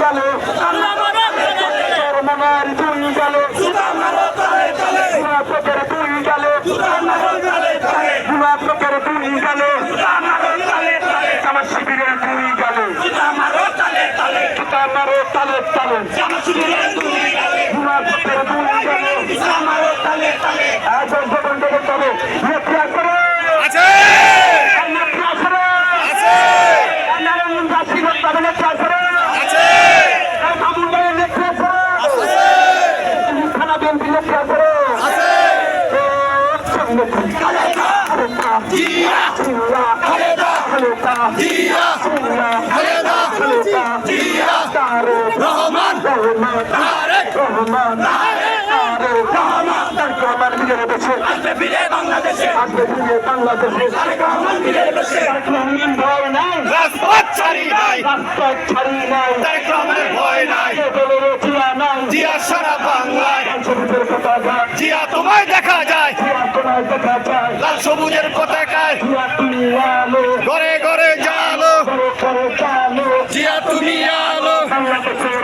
চলে মারি তুই চলে প্রকারে তুই চলে প্রকারে তুই চলে আমার শিবিরের তুই চলে মারো তালে তালে। তালে আমার শিবিরের তুই চলে রহমান রহমান রহমান ফিরে দেশে আসবে ফিরে বাংলাদেশে আসবে ফিরে বাংলাদেশে তারেক রহমান ফিরে দেশে তারেক রহমান ভয় নাই রাজপথ ছাড়ি নাই রাস্তা ছাড়ি নাই তারেক রহমানের ভয় নাই কে জিয়া নাই জিয়া সারা বাংলায় কথা জিয়া তোমায় দেখা যায় জিয়া তোমায় দেখা যায় লাল সবুজের পতাকায় জিয়া তুমি আলো। বাংলাদেশে